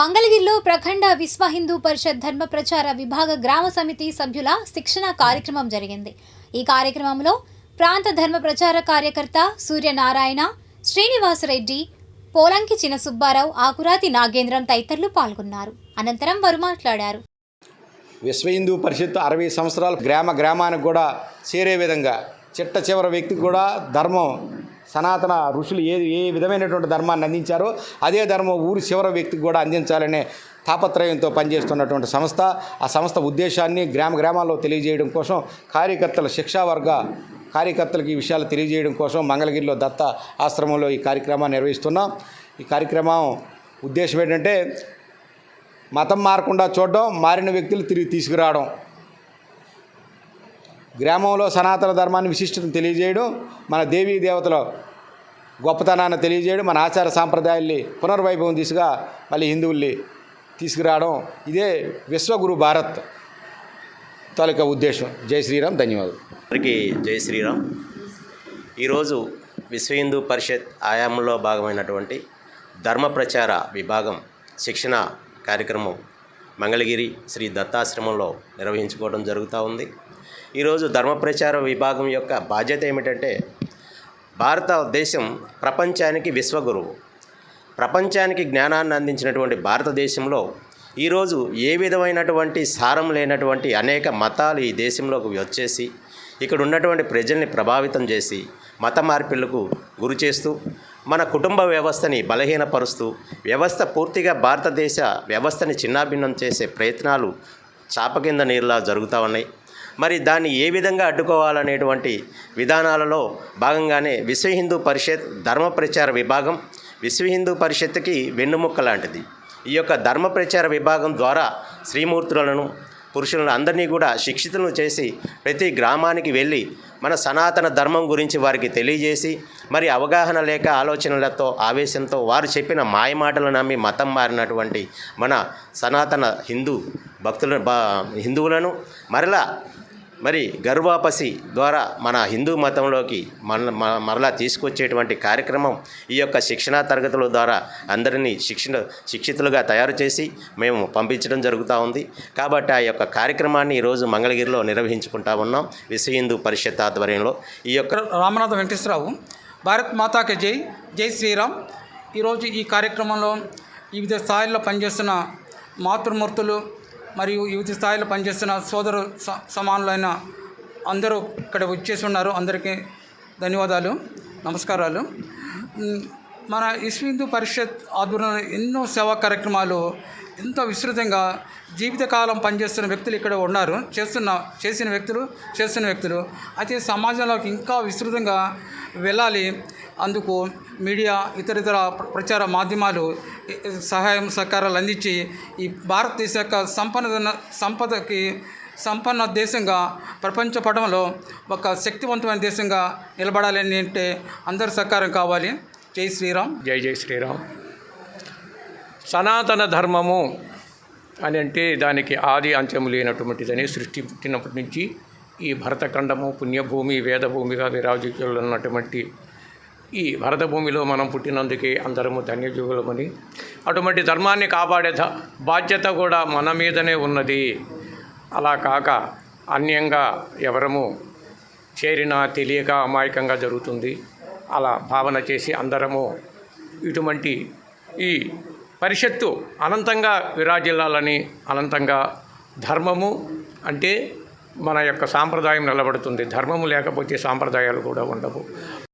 మంగళగిరిలో ప్రఖండ విశ్వ హిందూ పరిషత్ ధర్మ ప్రచార విభాగ గ్రామ సమితి సభ్యుల శిక్షణ కార్యక్రమం జరిగింది. ఈ కార్యక్రమంలో ప్రాంత ధర్మ ప్రచార కార్యకర్త సూర్యనారాయణ శ్రీనివాసరెడ్డి పోలంకి చిన సుబ్బారావు ఆకురాతి నాగేంద్రం తదితరులు పాల్గొన్నారు. అనంతరం వారు మాట్లాడారు. విశ్వ హిందూ పరిషత్ అరవై సంవత్సరాలు గ్రామ గ్రామానికి కూడా చేరే విధంగా చిట్ట చివరి వ్యక్తికి కూడా ధర్మం సనాతన ఋషులు ఏ ఏ విధమైనటువంటి ధర్మాన్ని అందించారో అదే ధర్మం ఊరి చివర వ్యక్తికి కూడా అందించాలనే తాపత్రయంతో పనిచేస్తున్నటువంటి సంస్థ. ఆ సంస్థ ఉద్దేశాన్ని గ్రామ గ్రామాల్లో తెలియజేయడం కోసం కార్యకర్తల శిక్షా వర్గ కార్యకర్తలకు ఈ విషయాలు తెలియజేయడం కోసం మంగళగిరిలో దత్త ఆశ్రమంలో ఈ కార్యక్రమాన్ని నిర్వహిస్తున్నాం. ఈ కార్యక్రమం ఉద్దేశం ఏంటంటే మతం మారకుండా చూడడం మారిన వ్యక్తులు తిరిగి తీసుకురావడం. గ్రామంలో సనాతన ధర్మాన్ని విశిష్టతను తెలియజేయడం మన దేవీ దేవతల గొప్పతనాన్ని తెలియజేయడం మన ఆచార సాంప్రదాయాల్ని పునర్వైభవం దిశగా మళ్ళీ హిందువుల్ని తీసుకురావడం ఇదే విశ్వగురు భారత్ తాలూకా ఉద్దేశం. జై శ్రీరామ్ ధన్యవాదాలు. అందరికీ జై శ్రీరామ్. ఈరోజు విశ్వ హిందూ పరిషత్ ఆయామంలో భాగమైనటువంటి ధర్మ ప్రచార విభాగం శిక్షణ కార్యక్రమం మంగళగిరి శ్రీ దత్తాశ్రమంలో నిర్వహించుకోవడం జరుగుతూ ఉంది. ఈరోజు ధర్మ ప్రచార విభాగం యొక్క బాధ్యత ఏమిటంటే భారతదేశం ప్రపంచానికి విశ్వగురువు. ప్రపంచానికి జ్ఞానాన్ని అందించినటువంటి భారతదేశంలో ఈరోజు ఏ విధమైనటువంటి సారం లేనటువంటి అనేక మతాలు ఈ దేశంలోకి వచ్చేసి ఇక్కడ ఉన్నటువంటి ప్రజల్ని ప్రభావితం చేసి మత మార్పిళ్ళకు గురి చేస్తూ మన కుటుంబ వ్యవస్థని బలహీనపరుస్తూ వ్యవస్థ పూర్తిగా భారతదేశ వ్యవస్థని చిన్నాభిన్నం చేసే ప్రయత్నాలు చాప కింద నీరులా జరుగుతూ ఉన్నాయి. మరి దాన్ని ఏ విధంగా అడ్డుకోవాలనేటువంటి విధానాలలో భాగంగానే విశ్వ హిందూ పరిషత్ ధర్మ ప్రచార విభాగం విశ్వ హిందూ పరిషత్తుకి వెన్నుముక్క లాంటిది. ఈ యొక్క ధర్మ ప్రచార విభాగం ద్వారా శ్రీమూర్తులను పురుషులను అందరినీ కూడా శిక్షితులను చేసి ప్రతి గ్రామానికి వెళ్ళి మన సనాతన ధర్మం గురించి వారికి తెలియజేసి మరి అవగాహన లేక ఆలోచనలతో ఆవేశంతో వారు చెప్పిన మాయమాటలు నమ్మి మతం మారినటువంటి మన సనాతన హిందూ భక్తుల బా హిందువులను మరలా మరి గర్వాపసి ద్వారా మన హిందూ మతంలోకి మన మరలా తీసుకొచ్చేటువంటి కార్యక్రమం ఈ యొక్క శిక్షణా తరగతుల ద్వారా అందరినీ శిక్షణ శిక్షితులుగా తయారు చేసి మేము పంపించడం జరుగుతూ ఉంది. కాబట్టి ఆ యొక్క కార్యక్రమాన్ని ఈరోజు మంగళగిరిలో నిర్వహించుకుంటా ఉన్నాం. విశ్వ హిందూ పరిషత్ ఆధ్వర్యంలో. ఈ యొక్క రామనాథ వెంకటేశ్వరరావు భారత్ మాతాకి జై జై శ్రీరామ్. ఈరోజు ఈ కార్యక్రమంలో వివిధ స్థాయిల్లో పనిచేస్తున్న మాతృమూర్తులు మరియు వివిధ స్థాయిలో పనిచేస్తున్న సోదరు స- సమానులైన అందరూ ఇక్కడ వచ్చేసి ఉన్నారు. అందరికీ ధన్యవాదాలు. నమస్కారాలు. మన విశ్వ హిందూ పరిషత్ ఆధ్వర్యంలో ఎన్నో సేవా కార్యక్రమాలు ఎంతో విస్తృతంగా జీవితకాలం పనిచేస్తున్న వ్యక్తులు ఇక్కడ ఉన్నారు. చేస్తున్న చేసిన వ్యక్తులు చేస్తున్న వ్యక్తులు. అయితే సమాజంలోకి ఇంకా విస్తృతంగా వెళ్ళాలి. అందుకు మీడియా ఇతర ఇతర ప్రచార మాధ్యమాలు సహాయం సహకారాలు అందించి ఈ భారతదేశ యొక్క సంపన్న సంపదకి సంపన్న దేశంగా ప్రపంచ పటంలో ఒక శక్తివంతమైన దేశంగా నిలబడాలని అంటే అందరి సహకారం కావాలి. జై శ్రీరామ్. జై జై శ్రీరామ్. సనాతన ధర్మము అని అంటే దానికి ఆది అంత్యము లేనటువంటిదని సృష్టి పుట్టినప్పటి నుంచి ఈ భరతఖండము పుణ్యభూమి వేదభూమిగా విరాజిల్లున్నటువంటి ఈ భరతభూమిలో మనం పుట్టినందుకే అందరము ధన్యజుగులమని అటువంటి ధర్మాన్ని కాపాడే ధ- బాధ్యత కూడా మన మీదనే ఉన్నది. అలా కాక అన్యంగా ఎవరము చేరినా తెలియక అమాయకంగా జరుగుతుంది. అలా భావన చేసి అందరము ఇటువంటి ఈ పరిషత్తు అనంతంగా విరాజిల్లాలని అనంతంగా ధర్మము అంటే మన యొక్క సాంప్రదాయం నిలబడుతుంది. ధర్మము లేకపోతే సాంప్రదాయాలు కూడా ఉండవు.